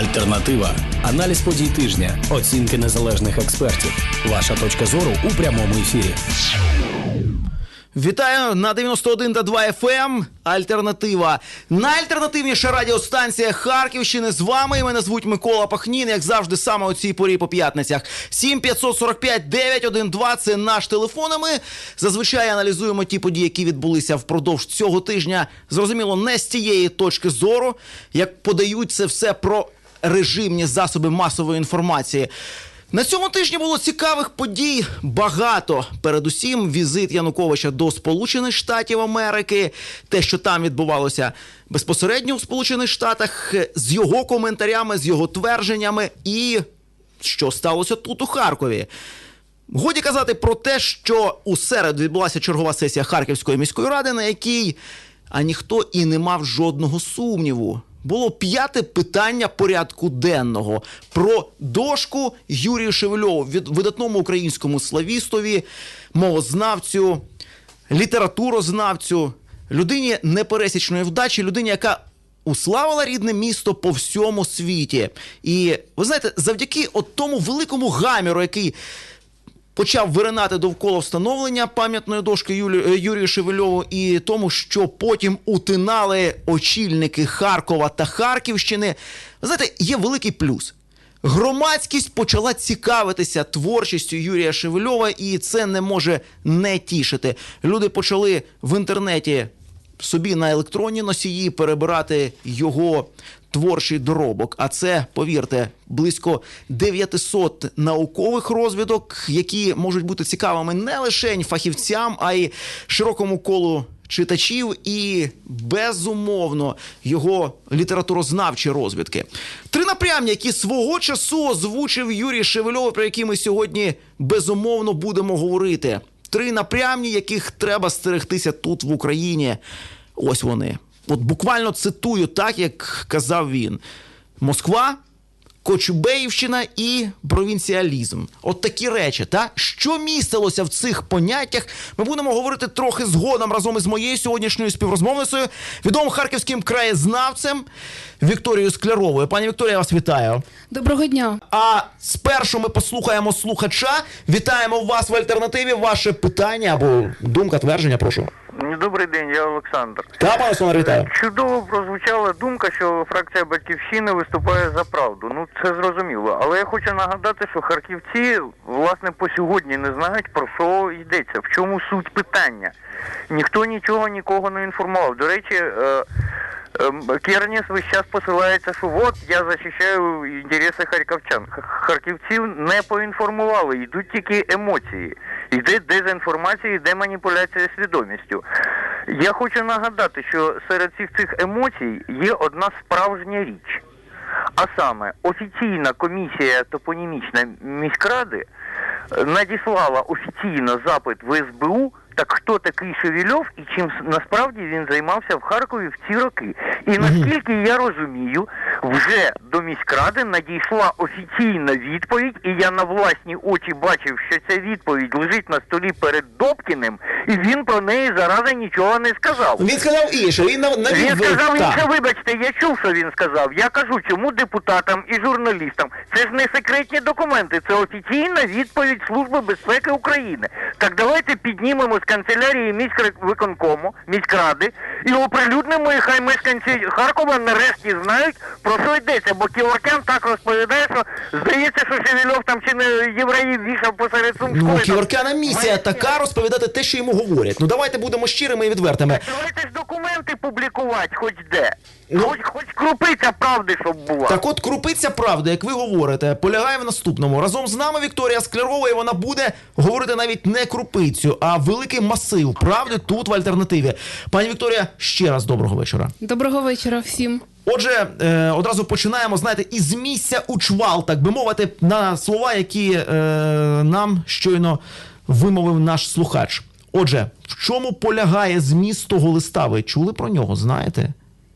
Альтернатива. Аналіз подій тижня, оцінки незалежних експертів. Ваша точка зору у прямому ефірі. Вітаю на 91 та 2 FM. Альтернатива. Найальтернативніша радіостанція Харківщини. З вами мене звуть Микола Пахнін, як завжди, саме у цій порі по п'ятницях. 7545 912 – це наш телефон. Ми зазвичай аналізуємо ті події, які відбулися впродовж цього тижня. Зрозуміло, не з тієї точки зору, як подають це все про режимні засоби масової інформації. На цьому тижні було цікавих подій багато. Передусім, візит Януковича до Сполучених Штатів Америки, те, що там відбувалося безпосередньо в Сполучених Штатах, з його коментарями, з його твердженнями, і що сталося тут у Харкові. Годі казати про те, що у середу відбулася чергова сесія Харківської міської ради, на якій а ніхто і не мав жодного сумніву. Було п'яте питання порядку денного про дошку Юрію Шевельову, від видатному українському славістові, мовознавцю, літературознавцю, людині непересічної вдачі, людині, яка уславила рідне місто по всьому світі. І ви знаєте, завдяки от тому великому гаміру, який почав виринати довкола встановлення пам'ятної дошки Юлі, е, Юрію Шевельову і тому, що потім утинали очільники Харкова та Харківщини. Знаєте, є великий плюс. Громадськість почала цікавитися творчістю Юрія Шевельова, і це не може не тішити. Люди почали в інтернеті собі на електронні носії перебирати його творчий доробок. А це, повірте, близько 900 наукових розвідок, які можуть бути цікавими не лише фахівцям, а й широкому колу. Читачів і безумовно його літературознавчі розвідки. Три напрямні, які свого часу озвучив Юрій Шевельов, про які ми сьогодні безумовно будемо говорити. Три напрямні, яких треба стерегтися тут в Україні. Ось вони. От буквально цитую так, як казав він: Москва, Кочубеївщина і провінціалізм. От такі речі, та що містилося в цих поняттях, ми будемо говорити трохи згодом разом із моєю сьогоднішньою співрозмовницею, відомим харківським краєзнавцем Вікторією Скляровою. Пані Вікторія, я вас вітаю. Доброго дня. А спершу ми послухаємо слухача. Вітаємо вас в альтернативі. Ваше питання або думка, твердження, прошу. Добрий день, я Олександр. Та, пане Олександр, вітаю. Чудово прозвучала думка, що фракція Батьківщини виступає за правду. Ну це зрозуміло. Але я хочу нагадати, що харківці власне по сьогодні не знають про що йдеться, в чому суть питання. Ніхто нічого нікого не інформував. До речі, е, е, Керніс весь час посилається, що от я захищаю інтереси харківчан. Харківців не поінформували, йдуть тільки емоції. Йде дезінформація, йде маніпуляція свідомістю. Я хочу нагадати, що серед всіх цих емоцій є одна справжня річ. А саме офіційна комісія топонімічна міськради е, надіслала офіційно запит в СБУ. Так хто такий Шевельов і чим насправді він займався в Харкові в ці роки? І наскільки я розумію, вже до міськради надійшла офіційна відповідь, і я на власні очі бачив, що ця відповідь лежить на столі перед Добкіним, і він про неї зарази нічого не сказав. Він сказав інше. Він навів Він сказав інше, вибачте, я чув, що він сказав. Я кажу, чому депутатам і журналістам. Це ж не секретні документи, це офіційна відповідь Служби безпеки України. Так давайте піднімемо з канцелярії міськвиконкому, міськради і оприлюднимо, і хай мешканці Харкова нарешті знають, про що йдеться. Бо Ківоркян так розповідає, що здається, що Шевельов там чи не євреїв вішав посеред Сумської. Ну, там. Місія така розповідати те, що йому говорять. Ну давайте будемо щирими і відвертими. Давайте ж документи публікувати хоч де. Ну. Хоч, хоч крупиця правди, щоб була. Так от крупиця правди, як ви говорите, полягає в наступному. Разом з нами Вікторія Склярова, і вона буде говорити навіть не крупицю, а великий масив правди тут в альтернативі. Пані Вікторія, ще раз доброго вечора. Доброго вечора всім. Отже, е, одразу починаємо, знаєте, із місця у чвал, так би мовити, на слова, які е, нам щойно вимовив наш слухач. Отже, в чому полягає зміст того листа? Ви чули про нього? Знаєте?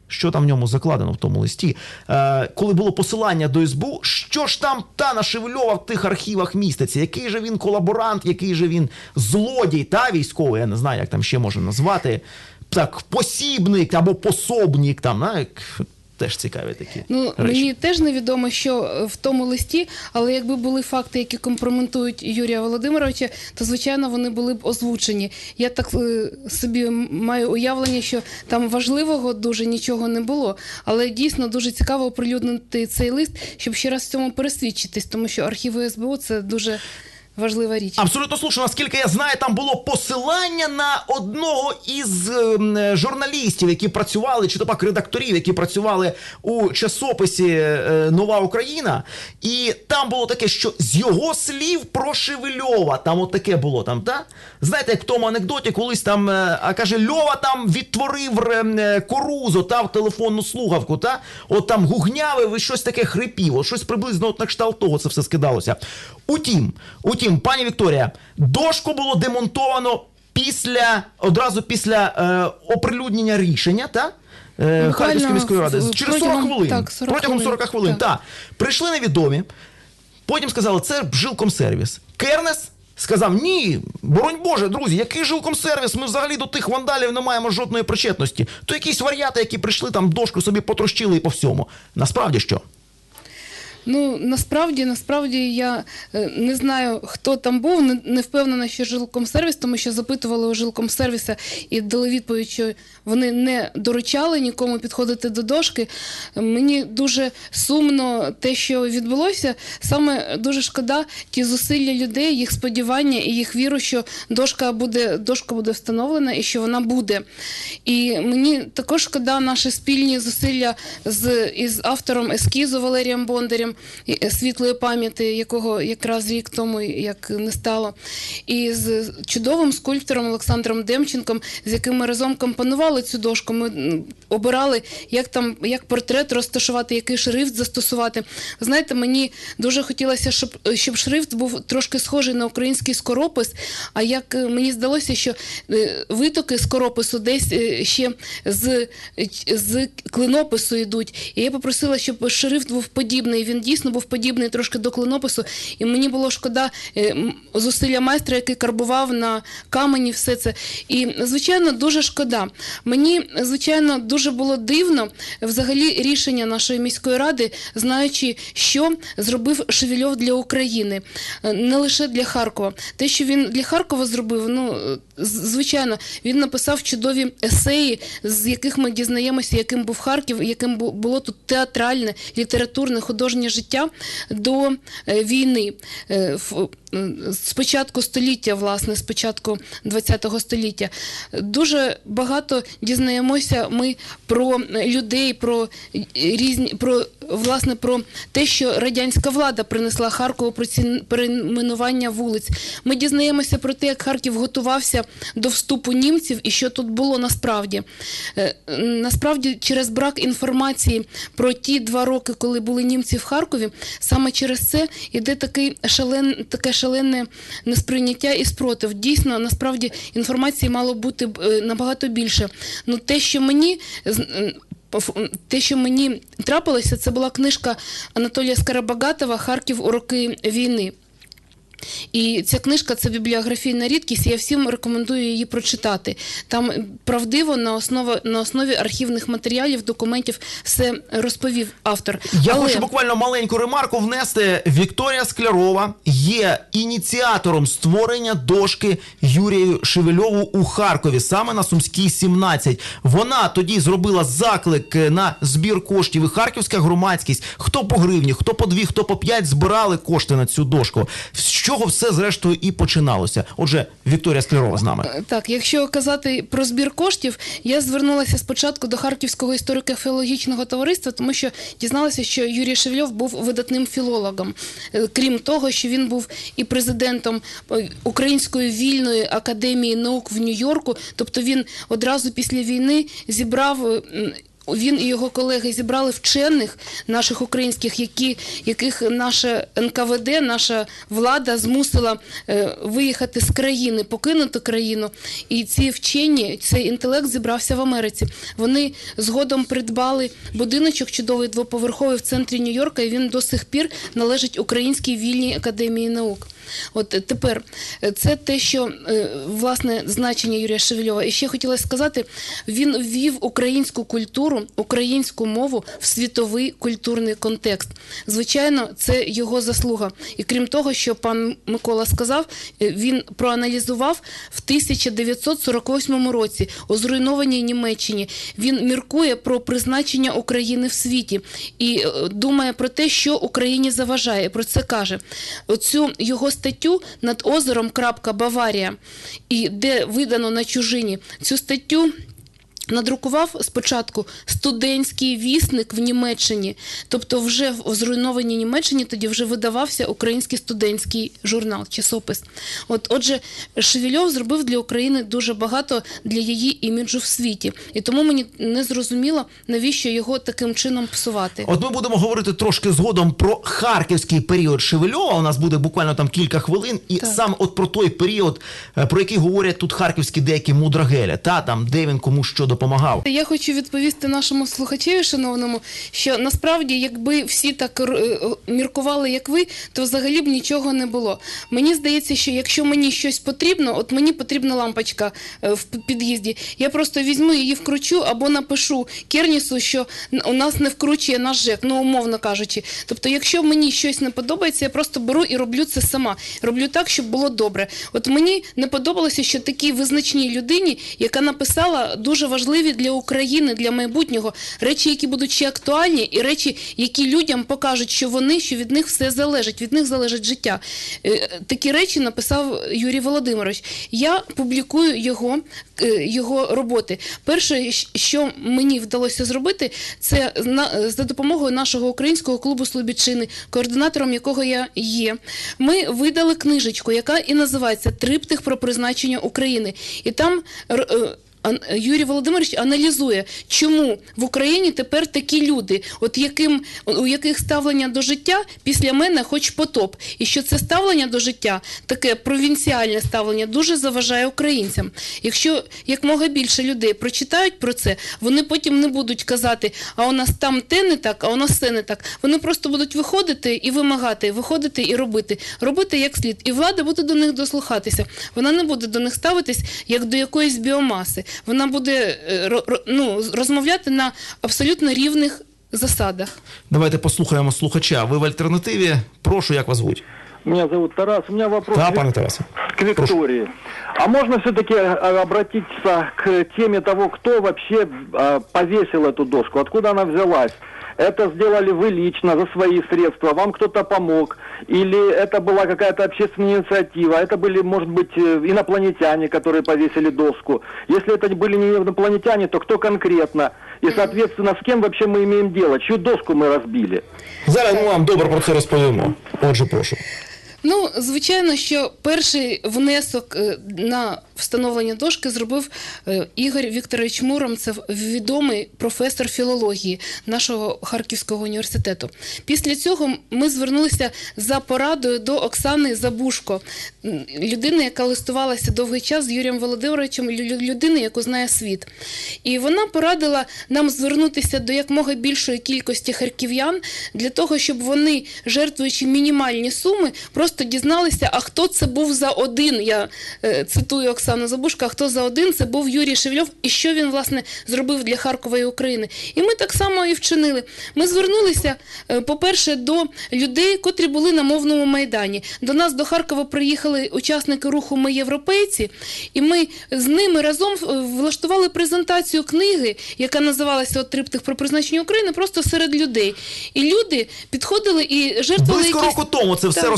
Що там в ньому закладено в тому листі? Е, коли було посилання до СБУ, що ж там Тана Шевельова в тих архівах міститься? Який же він колаборант, який же він злодій та військовий, я не знаю, як там ще можна назвати. Так, посібник або пособник, там, як Теж цікаві такі Ну речі. мені теж невідомо, що е, в тому листі, але якби були факти, які компрометують Юрія Володимировича, то звичайно вони були б озвучені. Я так е, собі маю уявлення, що там важливого дуже нічого не було. Але дійсно дуже цікаво оприлюднити цей лист, щоб ще раз в цьому пересвідчитись, тому що архіви СБУ це дуже важлива річ. Абсолютно слушно, наскільки я знаю, там було посилання на одного із ем, е, журналістів, які працювали, чи то пак редакторів, які працювали у часописі е, Нова Україна. І там було таке, що з його слів про Шевельова, там от таке було там, та? Знаєте, як в тому анекдоті, колись там е, а каже, Льова там відтворив е, корузо та в телефонну слухавку, та? От там гугнявив і щось таке хрипів, щось приблизно от на кшталт того це все скидалося. Утім, утім, пані Вікторія, дошку було демонтовано після одразу після е, оприлюднення рішення, та? Е, Харківської міської ради. в- Через 40 хвилин. так, 40 протягом хвилин, 40 хвилин. так. Так. Прийшли невідомі. Потім сказали, це жилкомсервіс. Кернес сказав: ні, боронь Боже, друзі, який жилкомсервіс? Ми взагалі до тих вандалів не маємо жодної причетності. То якісь варіати, які прийшли там дошку собі потрощили і по всьому. Насправді що? Ну насправді, насправді я е, не знаю, хто там був, не, не впевнена, що жилкомсервіс, тому що запитували у жилкомсервіса і дали відповідь, що вони не доручали нікому підходити до дошки. Мені дуже сумно те, що відбулося. Саме дуже шкода ті зусилля людей, їх сподівання і їх віру, що дошка буде, дошка буде встановлена і що вона буде. І мені також шкода наші спільні зусилля з із автором ескізу Валерієм Бондарем е, світлої пам'яті, якого якраз рік тому як не стало, і з чудовим скульптором Олександром Демченком, з яким ми разом компонували цю дошку. Ми обирали, як там як портрет розташувати, який шрифт застосувати. Знаєте, мені дуже хотілося, щоб, щоб шрифт був трошки схожий на український скоропис. А як е, мені здалося, що е, витоки скоропису десь е, ще з, з клинопису йдуть. І я попросила, щоб шрифт був подібний. Він дійсно був подібний трошки до клинопису. І мені було шкода е, зусилля майстра, який карбував на камені все це. І звичайно, дуже шкода. Мені звичайно дуже було дивно взагалі рішення нашої міської ради, знаючи, що зробив Шевельов для України, Е, не лише для Харкова. Те, що він для Харкова зробив, ну е, звичайно, він написав чудові есеї, з яких ми дізнаємося, яким був Харків, яким було тут театральне, літературне, художнє життя до е, війни. Е, е, з початку століття, власне, з початку ХХ століття. Дуже багато дізнаємося ми про людей, про різні про власне про те, що радянська влада принесла Харкову перейменування вулиць. Ми дізнаємося про те, як Харків готувався до вступу німців і що тут було насправді. Е, Насправді, через брак інформації про ті два роки, коли були німці в Харкові, саме через це іде такий шален, таке шалене несприйняття і спротив. Дійсно, насправді інформації мало бути е, набагато більше. Ну, те, що мені те, що мені трапилося, це була книжка Анатолія Скарабагатова Харків у роки війни. І ця книжка це бібліографійна рідкість. Я всім рекомендую її прочитати. Там правдиво на основі, на основі архівних матеріалів, документів все розповів автор. Я Але- хочу буквально маленьку ремарку внести. Вікторія Склярова є ініціатором створення дошки Юрію Шевельову у Харкові, саме на Сумській 17. Вона тоді зробила заклик на збір коштів. І харківська громадськість, хто по гривні, хто по дві, хто по п'ять збирали кошти на цю дошку. З чого все зрештою і починалося. Отже, Вікторія Склярова з нами. Так, якщо казати про збір коштів, я звернулася спочатку до Харківського історико-філологічного товариства, тому що дізналася, що Юрій Шевельов був видатним філологом. Е, Крім того, що він був і президентом е, Української вільної академії наук в Нью-Йорку, тобто він одразу після війни зібрав. Він і його колеги зібрали вчених наших українських, які, яких наше НКВД, наша влада змусила е, виїхати з країни, покинути країну. І ці вчені, цей інтелект зібрався в Америці. Вони згодом придбали будиночок чудовий двоповерховий в центрі Нью-Йорка, і він до сих пір належить Українській вільній академії наук. От е, тепер е, це те, що е, власне значення Юрія Шевельова. І ще хотіла сказати, він ввів українську культуру, українську мову в світовий культурний контекст. Звичайно, це його заслуга. І крім того, що пан Микола сказав, він проаналізував в 1948 році у зруйнованій Німеччині. Він міркує про призначення України в світі і думає про те, що Україні заважає. Про це каже. Оцю його статтю над озером крапка Баварія, і де видано на чужині цю статтю. Надрукував спочатку студентський вісник в Німеччині, тобто вже в зруйнованій Німеччині тоді вже видавався український студентський журнал, часопис. От, отже, Шевельов зробив для України дуже багато для її іміджу в світі, і тому мені не зрозуміло, навіщо його таким чином псувати. От ми будемо говорити трошки згодом про харківський період Шевельова. У нас буде буквально там кілька хвилин, і Так. саме от про той період, е, про який говорять тут харківські деякі мудрагелі, та там де він кому що допомагав. Я хочу відповісти нашому слухачеві, шановному, що насправді, якби всі так е, е, міркували, як ви, то взагалі б нічого не було. Мені здається, що якщо мені щось потрібно, от мені потрібна лампочка е, в під'їзді, я просто візьму її вкручу або напишу Кернісу, що у нас не вкручує наш ЖЕК, ну умовно кажучи. Тобто, якщо мені щось не подобається, я просто беру і роблю це сама. Роблю так, щоб було добре. От мені не подобалося, що такій визначній людині, яка написала дуже важливі для України, для майбутнього речі, які будуть ще актуальні, і речі, які людям покажуть, що вони, що від них все залежить, від них залежить життя. Е, Такі речі написав Юрій Володимирович. Я публікую його, е, його роботи. Перше, що мені вдалося зробити, це за допомогою нашого українського клубу Слобідчини, координатором якого я є. Ми видали книжечку, яка і називається Триптих про призначення України. І там е, Юрій Володимирович аналізує, чому в Україні тепер такі люди, от яким у яких ставлення до життя після мене хоч потоп, і що це ставлення до життя, таке провінціальне ставлення, дуже заважає українцям. Якщо якмога більше людей прочитають про це, вони потім не будуть казати, а у нас там те не так, а у нас все не так. Вони просто будуть виходити і вимагати, виходити і робити, робити як слід. І влада буде до них дослухатися. Вона не буде до них ставитись як до якоїсь біомаси. Вона буде е, ну, розмовляти на абсолютно рівних засадах. Давайте послухаємо слухача. Ви в альтернативі. Прошу, як вас звуть? Меня зовут Тарас. У меня вопрос да, к Тарасе. к Виктории. А можно все-таки обратиться к теме того, кто вообще повесил эту доску? Откуда она взялась? Это сделали вы лично, за свои средства, вам кто-то помог? Или это была какая-то общественная инициатива? Это были, может быть, э, инопланетяне, которые повесили доску? Если это были не инопланетяне, то кто конкретно? И, соответственно, с кем вообще мы имеем дело? Чью доску мы разбили? Зараз ми вам добре про це розповімо. Отже, прошу. Ну, звичайно, що перший внесок е, на встановлення дошки зробив е, Ігор Вікторович Муром, це відомий професор філології нашого Харківського університету. Після цього ми звернулися за порадою до Оксани Забушко, людини, яка листувалася довгий час з Юрієм Володимировичем, лю- лю- людини, яку знає світ. І вона порадила нам звернутися до якмога більшої кількості харків'ян для того, щоб вони, жертвуючи мінімальні суми, просто дізналися, а хто це був за один. Я е, цитую Оксану Забушко, а хто за один це був Юрій Шевльов, і що він власне зробив для Харкова і України. І ми так само і вчинили. Ми звернулися, е, по-перше, до людей, котрі були на мовному майдані. До нас до Харкова приїхали учасники руху Ми європейці, і ми з ними разом е, влаштували презентацію книги, яка називалася от Триптих про призначення України, просто серед людей. І люди підходили і жертвували Близько якісь... року тому це все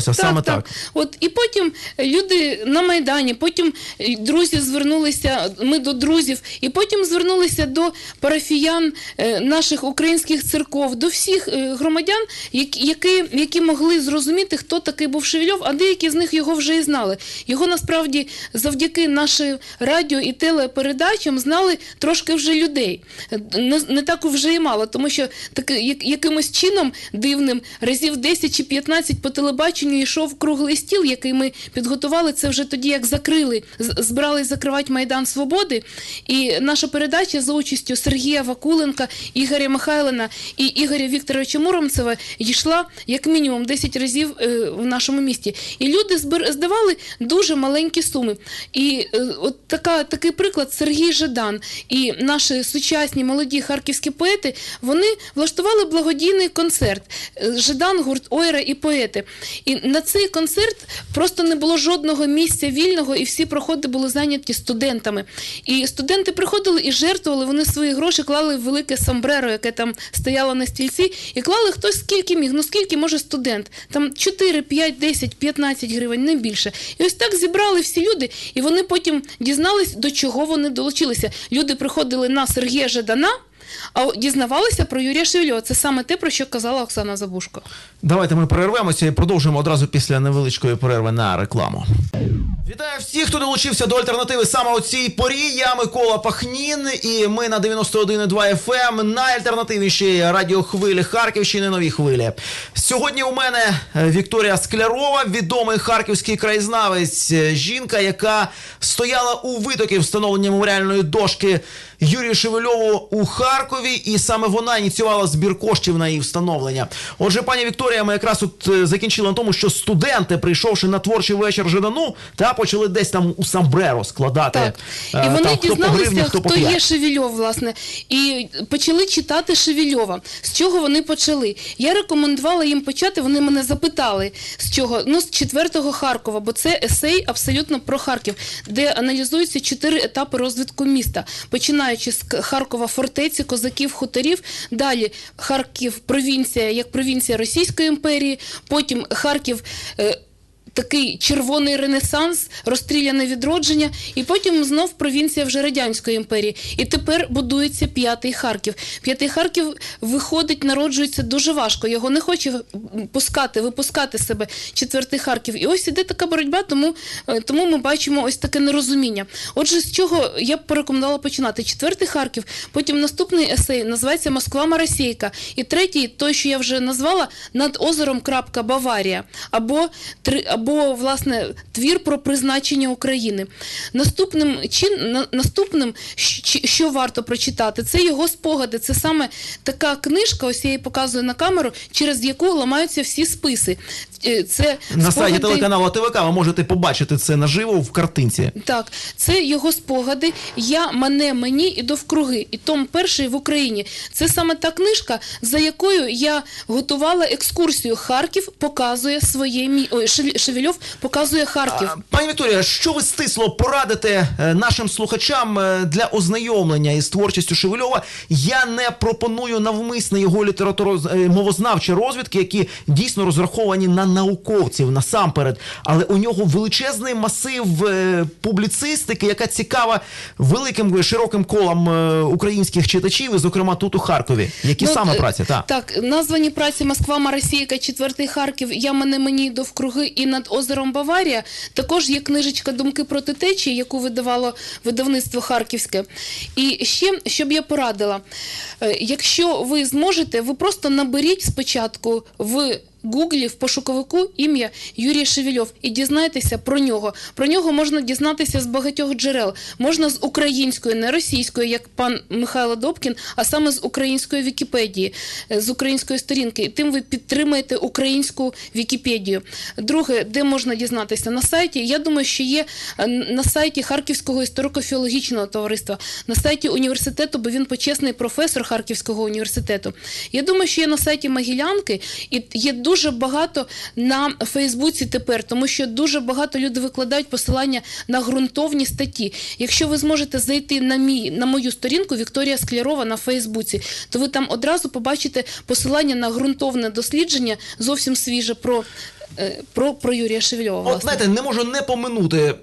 Так. Саме так. От і потім люди на майдані, потім е, друзі звернулися. Ми до друзів, і потім звернулися до парафіян е, наших українських церков, до всіх е, громадян, які, які, могли зрозуміти, хто такий був Шевельов, а деякі з них його вже і знали. Його насправді завдяки нашим радіо і телепередачам знали трошки вже людей. Е, Не, не так вже і мало, тому що таки, як- якимось чином дивним разів 10 чи 15 по телебаченню йшов круглий стіл, який ми підготували. Це вже тоді, як закрили закрили, з- збирались закривати Майдан Свободи, і наша передача за участю Сергія Вакуленка, Ігоря Михайлина і Ігоря Вікторовича Муромцева йшла як мінімум 10 разів е, в нашому місті. І люди здавали дуже маленькі суми. І е, от така, такий приклад Сергій Жадан і наші сучасні молоді харківські поети вони влаштували благодійний концерт. Е, Жадан, гурт Ойра і поети. І на цей концерт просто не було жодного місця вільного, і всі проходи були зайняті студентами. І студенти приходили і жертвували, вони свої гроші клали в велике самбреро, яке там стояло на стільці, і клали хтось скільки міг. Ну скільки може студент? Там 4, 5, 10, 15 гривень, не більше. І ось так зібрали всі люди, і вони потім дізнались, до чого вони долучилися. Люди приходили на Сергія Жадана. А дізнавалися про Юрія Шевельова. Це саме те, про що казала Оксана Забушко. Давайте ми перервемося і продовжимо одразу після невеличкої перерви на рекламу. Вітаю всіх, хто долучився до альтернативи саме у цій порі. Я Микола Пахнін, і ми на 91,2 FM на альтернативнішій радіохвилі Харківщини нові хвилі. Сьогодні у мене е, Вікторія Склярова, відомий харківський краєзнавець, е, жінка, яка стояла у витокі встановлення меморіальної дошки Юрію Шевельову у Харкові, і саме вона ініціювала збір коштів на її встановлення. Отже, пані Вікторія, ми якраз тут е, закінчили на тому, що студенти, прийшовши на творчий вечір Жадану, та почали десь там у Самбреро складати. Так. е, І вони там, хто дізналися, гривні, хто хто, є Шевельов, власне, і почали читати Шевельова. З чого вони почали? Я рекомендувала їм почати, вони мене запитали, з чого? Ну, з четвертого Харкова, бо це есей абсолютно про Харків, де аналізуються чотири етапи розвитку міста, починаючи з Харкова фортеці, козаків, хуторів, далі Харків провінція, як провінція Російської імперії, потім Харків. е, такий червоний ренесанс, розстріляне відродження, і потім знов провінція вже радянської імперії. І тепер будується п'ятий Харків. П'ятий Харків виходить, народжується дуже важко. Його не хоче пускати, випускати себе четвертий Харків. І ось іде така боротьба, тому, е, тому ми бачимо ось таке нерозуміння. Отже, з чого я б порекомендувала починати? Четвертий Харків, потім наступний есей називається Москва Маросійка. І третій, той, що я вже назвала, над озером крапка Баварія, або три власне твір про призначення України. Наступним чин наступним, що варто прочитати, це його спогади. Це саме така книжка, ось я її показую на камеру, через яку ламаються всі списи. Е, Це На сайті телеканалу ТВК ви можете побачити це наживо в картинці. так, це його спогади. Я, мене, мені і довкруги. І том перший в Україні. Це саме та книжка, за якою я готувала екскурсію. Харків показує своє мі... Ой, Шевельов показує Харків. Пані Вікторія, що ви стисло порадите е, нашим слухачам е, для ознайомлення із творчістю Шевельова? Я не пропоную навмисне його літературомовознавчі розвідки, які дійсно розраховані на науковців насамперед. Але у нього величезний масив е, публіцистики, яка цікава великим е, широким колам е, українських читачів, і, зокрема тут у Харкові. Які саме е, праці? Так. Так, названі праці Москва, Маросійка, Четвертий Харків, Я мене мені довкруги і над озером Баварія. Також є книжечка Думки проти течії, яку видавало видавництво Харківське. І ще, щоб я порадила, е, якщо ви зможете, ви просто наберіть спочатку в. Гуглі в пошуковику ім'я Юрій Шевельов і дізнайтеся про нього. Про нього можна дізнатися з багатьох джерел. Можна з української, не російської, як пан Михайло Добкін, а саме з української Вікіпедії, е, з української сторінки. І тим ви підтримаєте українську Вікіпедію. Друге, де можна дізнатися на сайті? Я думаю, що є е, на сайті Харківського історико-філологічного товариства, на сайті університету, бо він почесний професор Харківського університету. Я думаю, що є на сайті Могилянки, і є дуже багато на Фейсбуці тепер, тому що дуже багато людей викладають посилання на ґрунтовні статті. Якщо ви зможете зайти на мій на мою сторінку Вікторія Склярова на Фейсбуці, то ви там одразу побачите посилання на ґрунтовне дослідження, зовсім свіже про, е, про, про Юрія Шевельова. От знаєте, не можу не поминути. е,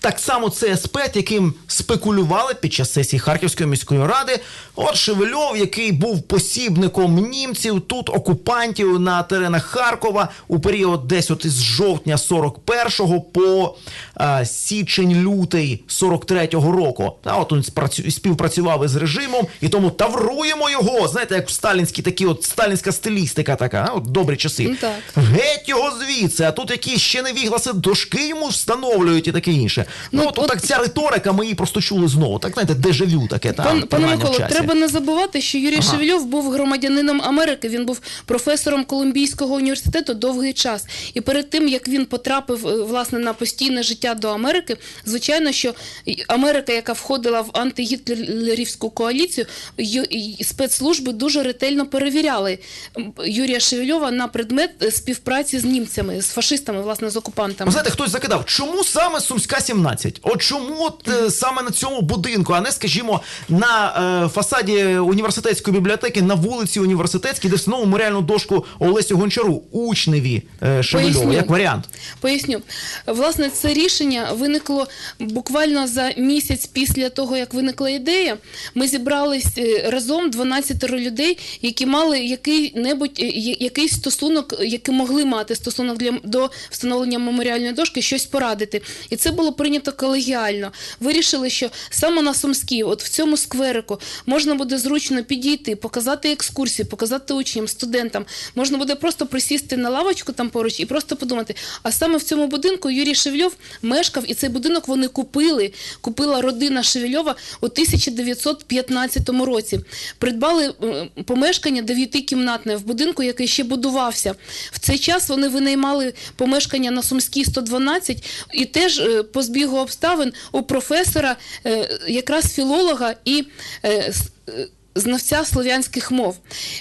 Так само цей аспект, яким спекулювали під час сесії Харківської міської ради. От Шевельов, який був посібником німців, тут окупантів на теренах Харкова у період десь от із жовтня 41-го по а, січень-лютий 43-го року. Та от він співпрацював із режимом, і тому тавруємо його. Знаєте, як в сталінській такі, от сталінська стилістика така, а, от добрі часи. Ну, так. Геть його звідси, а тут якісь ще невігласи дошки йому встановлюють і таке інше. Ну, Ну, от, от- так ця риторика, ми її просто чули знову. Так знаєте, дежавю таке там. Пан, пане Миколо, часі. Треба не забувати, що Юрій Ага. Шевельов був громадянином Америки. Він був професором Колумбійського університету довгий час. І перед тим як він потрапив е, власне на постійне життя до Америки, звичайно, що Америка, яка входила в антигітлерівську коаліцію, спецслужби дуже ретельно перевіряли Юрія Шевельова на предмет е, співпраці з німцями, з фашистами, власне, з окупантами. Знаєте, хтось закидав, чому саме Сумська 17? От чому от, е, саме на цьому будинку, а не, скажімо, на е, фасаді університетської бібліотеки на вулиці університетській, де встановимо меморіальну дошку Олесю Гончару, учневі е, Шевельова, як варіант. Поясню. Власне, це рішення виникло буквально за місяць після того, як виникла ідея. Ми зібрались е, разом 12 людей, які мали який-небудь е, якийсь стосунок, які могли мати стосунок для до встановлення меморіальної дошки, щось порадити. І це було прийнято колегіально. Вирішили, що саме на Сумській, от в цьому скверику, можна буде зручно підійти, показати екскурсії, показати учням, студентам. Можна буде просто присісти на лавочку там поруч і просто подумати. А саме в цьому будинку Юрій Шевельов мешкав, і цей будинок вони купили. Купила родина Шевельова у 1915 році. Придбали е, помешкання дев'ятикімнатне в будинку, який ще будувався. В цей час вони винаймали помешкання на Сумській 112 і теж е, по збігу обставин у професора, е, якраз філолога і uh, знавця слов'янських мов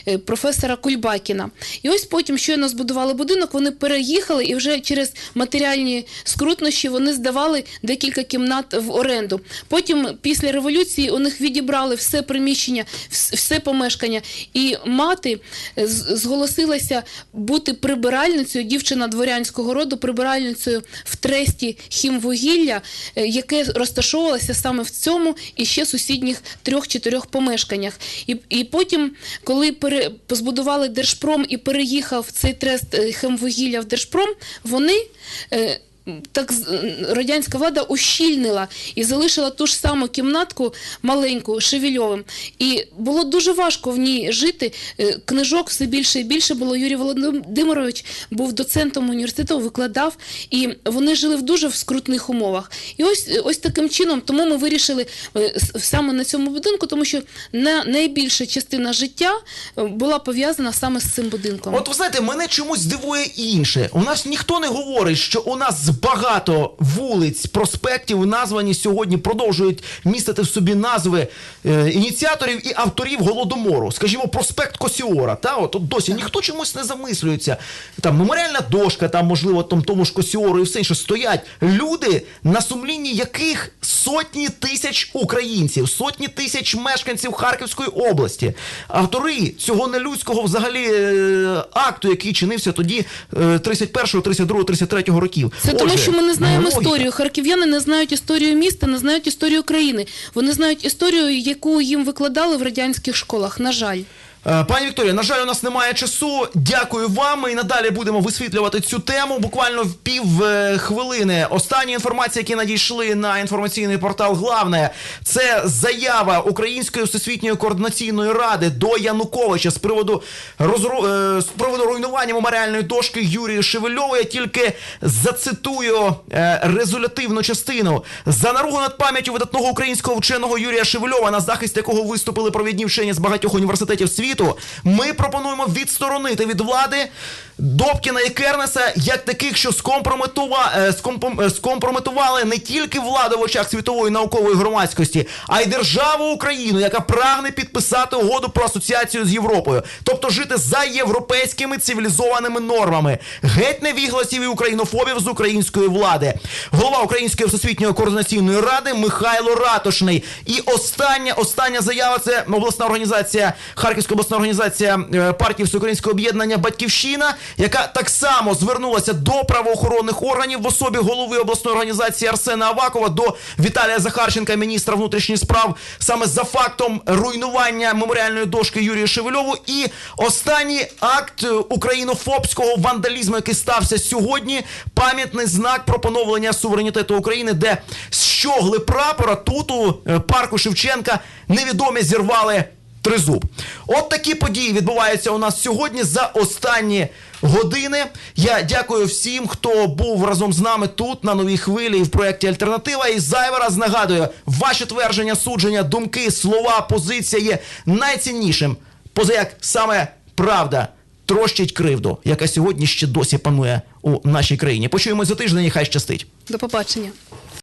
е, професора Кульбакіна. І ось потім, щойно збудували будинок, вони переїхали і вже через матеріальні скрутнощі вони здавали декілька кімнат в оренду. Потім, після революції, у них відібрали все приміщення, все помешкання. І мати е, зголосилася бути прибиральницею, дівчина дворянського роду, прибиральницею в тресті хімвугілля, е, яке розташовувалося саме в цьому і ще сусідніх трьох-чотирьох помешканнях. І, і потім, коли пере, збудували Держпром і переїхав цей трест е, хемвугілля в Держпром, вони. е, Так з- радянська влада ущільнила і залишила ту ж саму кімнатку маленьку Шевельовим. І було дуже важко в ній жити. Е, Книжок все більше і більше було. Юрій Володимирович був доцентом університету, викладав, і вони жили в дуже скрутних умовах. І ось, ось таким чином, тому ми вирішили е, саме на цьому будинку, тому що на найбільша частина життя е, була пов'язана саме з цим будинком. От ви знаєте, мене чомусь дивує інше. У нас ніхто не говорить, що у нас багато вулиць, проспектів названі сьогодні продовжують містити в собі назви е, ініціаторів і авторів голодомору. Скажімо, проспект Косіора. Та от, от досі ніхто чомусь не замислюється. Там меморіальна дошка, там можливо там тому ж Косіору і все інше стоять люди, на сумлінні яких сотні тисяч українців, сотні тисяч мешканців Харківської області. Автори цього нелюдського взагалі е, акту, який чинився тоді е, 31, 32, 33 років. Це тому, що ми не знаємо логіка. історію. Харків'яни не знають історію міста, не знають історію країни. Вони знають історію, яку їм викладали в радянських школах. На жаль. Е, Пані Вікторія, на жаль, у нас немає часу. Дякую вам. Ми і надалі будемо висвітлювати цю тему. Буквально в пів е, хвилини. Останні інформації, які надійшли на інформаційний портал Главне, це заява Української всесвітньої координаційної ради до Януковича з приводу розру... е, з приводу руйнування меморіальної дошки Юрії Шевельової. Я тільки зацитую резолютивну частину за наругу над пам'яттю видатного українського вченого Юрія Шевельова, на захист якого виступили провідні вчені з багатьох університетів світу. Ми пропонуємо відсторонити від влади Добкіна і Кернеса як таких, що скомпрометува... е, скомпом- е, скомпрометували не тільки владу в очах світової наукової громадськості, а й державу Україну, яка прагне підписати угоду про асоціацію з Європою, тобто жити за європейськими цивілізованими нормами. Геть невігласів і українофобів з української влади. Голова Української всесвітньої координаційної ради Михайло Ратошний. І остання остання заява це обласна організація, Харківська обласна організація е, партії Всеукраїнського об'єднання Батьківщина, яка так само звернулася до правоохоронних органів в особі голови обласної організації Арсена Авакова до Віталія Захарченка, міністра внутрішніх справ, саме за фактом руйнування меморіальної дошки Юрію Шевельову. І останній акт е, українофобського вандалізму, який стався сьогодні, пам'ятний знак про поновлення суверенітету України, де щогли прапора тут у е, парку Шевченка невідомі зірвали Тризуб. От такі події відбуваються у нас сьогодні за останні години. Я дякую всім, хто був разом з нами тут на новій хвилі і в проєкті Альтернатива. І зайвий раз нагадую, ваші твердження, судження, думки, слова, позиція є найціннішим. Поза як саме правда трощить кривду, яка сьогодні ще досі панує у нашій країні. Почуємось за тиждень, і хай щастить. До побачення.